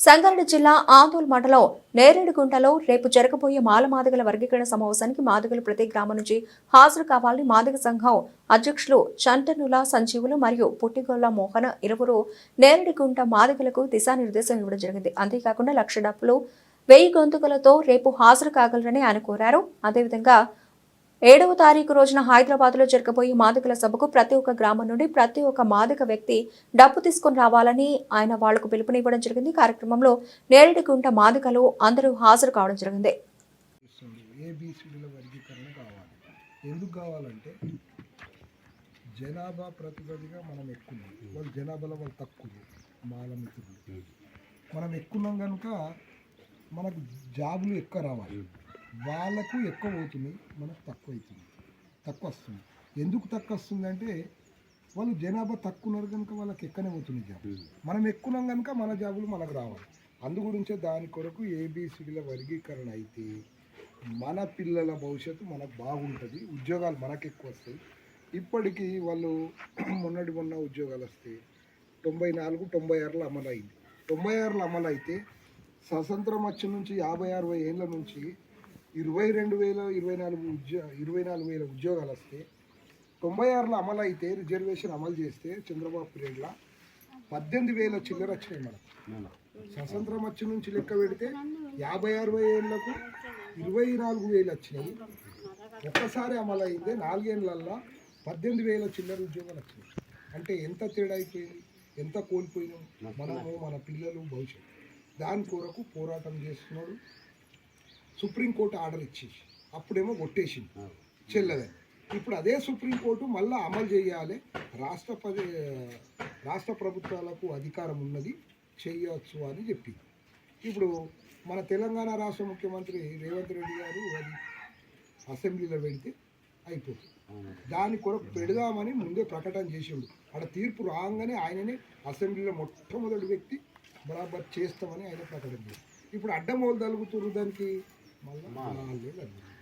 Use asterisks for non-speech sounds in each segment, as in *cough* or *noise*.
సంగారెడ్డి జిల్లా ఆందోళ్ మండలం నేరేడుగుంటలో రేపు జరగబోయే మాల మాదిగల వర్గీకరణ సమావేశానికి మాదిగలు ప్రతి గ్రామం నుంచి హాజరు కావాలని మాదిగ సంఘం అధ్యక్షులు చంటనుల సంజీవులు మరియు పుట్టిగొల్ల మోహన ఇరువురు నేరేడుగుంట మాదిగలకు దిశానిర్దేశం ఇవ్వడం జరిగింది. అంతేకాకుండా లక్ష డబ్బులు వెయ్యి గొంతుకలతో రేపు హాజరు కాగలరని ఆయన కోరారు. అదేవిధంగా ఏడవ తారీఖు రోజున హైదరాబాద్లో జరగబోయే మాదికల సభకు ప్రతి ఒక్క గ్రామం నుండి ప్రతి ఒక్క మాదిక వ్యక్తి డబ్బు తీసుకుని రావాలని ఆయన వాళ్ళకు పిలుపునివ్వడం జరిగింది. కార్యక్రమంలో నేరేడుగుంట మాదికలు అందరూ హాజరు కావడం జరిగింది. ఇస్తుంది ఏబిసిడిల వర్గీకరణ కావాలి. ఎందుకు కావాలంటే జనాభా ప్రతిపదిగా మనం ఎక్కున్నాం. వాళ్ళు జనాభాలో వాళ్ళు తక్కువ మాల మిత్రులు. మనం ఎక్కున్నాం కనుక మనకు జాబులు ఎక్కువ రావాలి. వాళ్ళకు ఎక్కువ అవుతుంది మనకు తక్కువ అవుతుంది తక్కువ వస్తుంది. ఎందుకు తక్కువ వస్తుంది అంటే వాళ్ళు జనాభా తక్కువ ఉన్నారు కనుక వాళ్ళకి ఎక్కనే అవుతుంది జాబ్ మనం ఎక్కున్నాం కనుక మన జాబులు మనకు రావాలి. అందు గురించే దాని కొరకు ఏబిసిడిల వర్గీకరణ అయితే మన పిల్లల భవిష్యత్తు మనకు బాగుంటుంది ఉద్యోగాలు మనకు ఎక్కువ వస్తాయి. ఇప్పటికీ వాళ్ళు *clears throat* మొన్నటి మొన్న ఉద్యోగాలు వస్తాయి తొంభై నాలుగు తొంభై ఆరులో అమలు అయింది తొంభై ఆరులో అమలు అయితే స్వతంత్రం వచ్చి నుంచి యాభై అరవై ఏళ్ళ నుంచి ఇరవై రెండు వేల ఇరవై నాలుగు ఉద్యో ఇరవై నాలుగు వేల ఉద్యోగాలు వస్తే తొంభై ఆరులో అమలు అయితే రిజర్వేషన్ అమలు చేస్తే చంద్రబాబు పీరియడ్లో పద్దెనిమిది వేల చిల్లర వచ్చినాయి మనకు స్వతంత్రం వచ్చి నుంచి లెక్క పెడితే యాభై అరవై ఏళ్ళకు ఇరవై నాలుగు వేలు వచ్చినాయి. ఒక్కసారి అమలు అయింది నాలుగేళ్ళల్లో పద్దెనిమిది వేల చిల్లర ఉద్యోగాలు వచ్చినాయి. అంటే ఎంత తేడా అయిపోయింది? ఎంత కోల్పోయినాం? మనము మన పిల్లలు భవిష్యత్తు. దాని కొరకు పోరాటం చేస్తున్నాడు. సుప్రీంకోర్టు ఆర్డర్ ఇచ్చేసి అప్పుడేమో కొట్టేసింది. చెల్లదని ఇప్పుడు అదే సుప్రీంకోర్టు మళ్ళీ అమలు చేయాలి. రాష్ట్రపతి రాష్ట్ర ప్రభుత్వాలకు అధికారం ఉన్నది. చేయవచ్చు అని చెప్పింది. ఇప్పుడు మన తెలంగాణ రాష్ట్ర ముఖ్యమంత్రి రేవంత్ రెడ్డి గారు అది అసెంబ్లీలో పెడితే అయిపోతుంది. దాని కొరకు పెడదామని ముందే ప్రకటన చేసిండు. అక్కడ తీర్పు రాగానే ఆయననే అసెంబ్లీలో మొట్టమొదటి వ్యక్తి బరాబర్ చేస్తామని ఆయన ప్రకటన చేశారు ఇప్పుడు అడ్డం వాళ్ళు తలుగుతురు దానికి మళ్ళీ వాళ్ళే తలుగుతురు.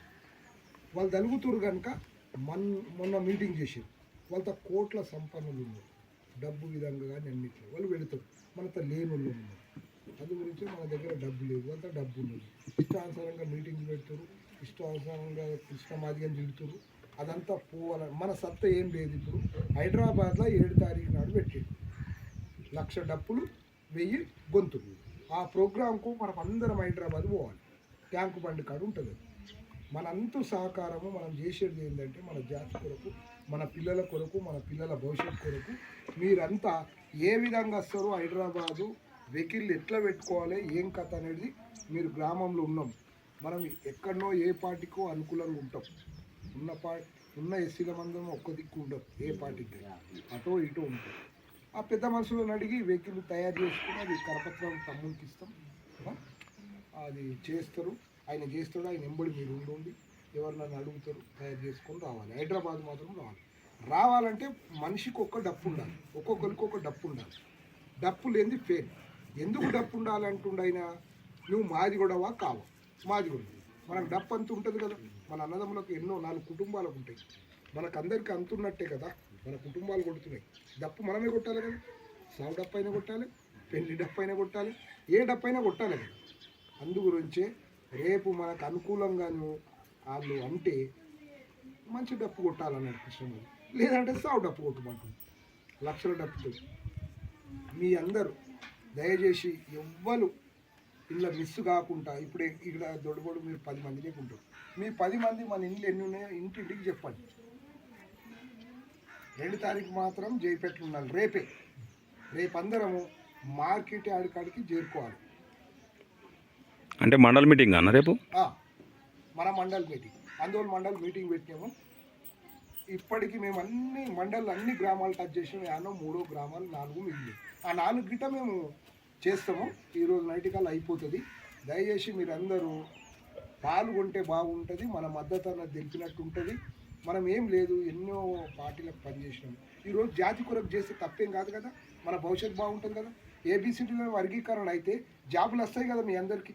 వాళ్ళు తలుగుతురు కనుక మన్ మొన్న మీటింగ్ చేసారు వాళ్ళతో కోట్ల సంపన్నులు ఉన్నారు. డబ్బు విధంగా కానీ అన్నిట్లో. వాళ్ళు వెళుతారు. మనతో లేని వాళ్ళు ఉన్నారు. అందు గురించి మన దగ్గర డబ్బు లేదు. అంతా డబ్బు ఉన్నది. ఇష్టానుసారంగా మీటింగ్లు పెడతారు. ఇష్టానుసారంగా కృష్ణమాదిగని తిడుతారు. అదంతా పోవాలని మన సత్తా ఏం లేదు ఇప్పుడు. హైదరాబాద్లో ఏడు తారీఖు నాడు పెట్టాడు లక్ష డప్పులు వెయ్యి గొంతులు. ఆ ప్రోగ్రాంకు మనం అందరం హైదరాబాద్ పోవాలి. ట్యాంకు బండి కాడ ఉంటుంది. మనంత మనంతు సహకారము మనం చేసేది ఏంటంటే మన జాతి కొరకు మన పిల్లల కొరకు మన పిల్లల భవిష్యత్తు కొరకు మీరంతా ఏ విధంగా వస్తారో హైదరాబాదు వెహికల్ ఎట్లా పెట్టుకోవాలి ఏం కథ అనేది మీరు గ్రామంలో ఉన్నాం. మనం ఎక్కడనో ఏ పార్టీకో అనుకూలంగా ఉంటాం. ఉన్న పా ఉన్న ఎస్సీల మందరం ఒక్క దిక్కు ఉండవు ఏ పార్టీకి. అటో ఇటో ఉంటాం ఆ పెద్ద మనుషులను అడిగి వెహికల్ తయారు చేసుకుని అది కరపత్రం తమ్మునికి ఇస్తాం. అది చేస్తారు. ఆయన చేస్తాడు. ఆయన ఎంబడి మీరు ఉండి ఎవరినైనా అడుగుతారు తయారు చేసుకొని రావాలి. హైదరాబాద్ మాత్రం రావాలి. రావాలంటే మనిషికి ఒక్క డప్పు ఉండాలి. ఒక్కొక్కరికి ఒక డప్పు ఉండాలి. డప్పు లేనిది ఫెయిల్ ఎందుకు డప్పు ఉండాలంటుండ ఆయన? నువ్వు మాది కూడావా కావు. మాది కూడా మనకు డప్పు అంత ఉంటుంది కదా. మన అన్నదమ్ములకు ఎన్నో నాలుగు కుటుంబాలకు ఉంటాయి. మనకు అందరికీ అంతున్నట్టే కదా. మన కుటుంబాలు కొడుతున్నాయి. డప్పు మనమే కొట్టాలి కదా. సావు డప్పు అయినా కొట్టాలి. పెళ్ళి డప్పు అయినా కొట్టాలి. ఏ డప్పు అయినా కొట్టాలి కదా. అందు గురించే రేపు మనకు అనుకూలంగాను వాళ్ళు అంటే మంచి డప్పు కొట్టాలని అనిపిస్తుంది లేదంటే సావు డప్పు కొట్టమంటుంది. లక్షల డప్పుతో మీ అందరూ దయచేసి ఎవ్వరు ఇలా మిస్ కాకుండా ఇప్పుడే ఇక్కడ దొడగొడు మీరు పది మందినే లేకుంటారు. మీ పది మంది మన ఇంట్లో ఎన్ని ఉన్నాయో ఇంటింటికి చెప్పండి. రెండు తారీఖు మాత్రం జైపెట్లు ఉండాలి. రేపే. రేపు అందరము మార్కెట్ ఆడికాడికి చేరుకోవాలి. అంటే మండల్ మీటింగ్ అన్న రేపు? మన మండల్ మీటింగ్. అందువల్ల మండల్ మీటింగ్ పెట్టాము ఇప్పటికి మేము అన్ని మండల్ అన్ని గ్రామాలు టచ్ చేసాము యానో మూడో గ్రామాలు నాలుగు మిగిలి ఆ నాలుగు గిట్ట మేము చేస్తాము. ఈరోజు నైట్ కల్లా అయిపోతుంది. దయచేసి మీరందరూ పాల్గొంటే బాగుంటుంది. మన మద్దతు అన్నది తెలిపినట్టు ఉంటుంది. మనం ఏం లేదు ఎన్నో పార్టీలకు పనిచేసినాం ఈరోజు జాతి కొరకు చేస్తే తప్పేం కాదు కదా? మన భవిష్యత్తు బాగుంటుంది కదా? ఏబిసిటీలో వర్గీకరణ అయితే జాబులు వస్తాయి కదా మీ అందరికీ?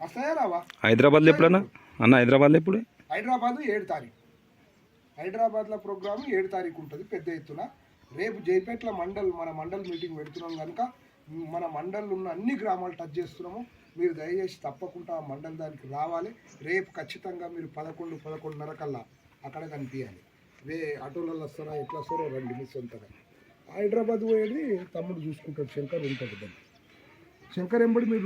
వస్తాయా రావా? హైదరాబాద్లో ఎప్పుడన్నా? అన్న హైదరాబాద్లో ఎప్పుడు? హైదరాబాద్ ఏడు తారీఖు. హైదరాబాద్లో ప్రోగ్రామ్ ఏడు తారీఖు ఉంటుంది పెద్ద ఎత్తున. రేపు జైపేట్ల మండల్ మన మండల్ మీటింగ్ పెడుతున్నాం కనుక మన మండల్ ఉన్న అన్ని గ్రామాలు టచ్ చేస్తున్నాము. మీరు దయచేసి తప్పకుండా ఆ మండల్ దానికి రావాలి. రేపు ఖచ్చితంగా మీరు పదకొండు పదకొండున్నర కల్లా అక్కడ కనిపించాలి వే ఆటోలలో వస్తారా ఎట్లా వస్తారో రండి మిస్ అంతగా హైదరాబాద్ పోయేది తమ్ముడు చూసుకుంటాడు శంకర్ ఉంటాడు దాన్ని. శంకర్ ఎంబడి మీరు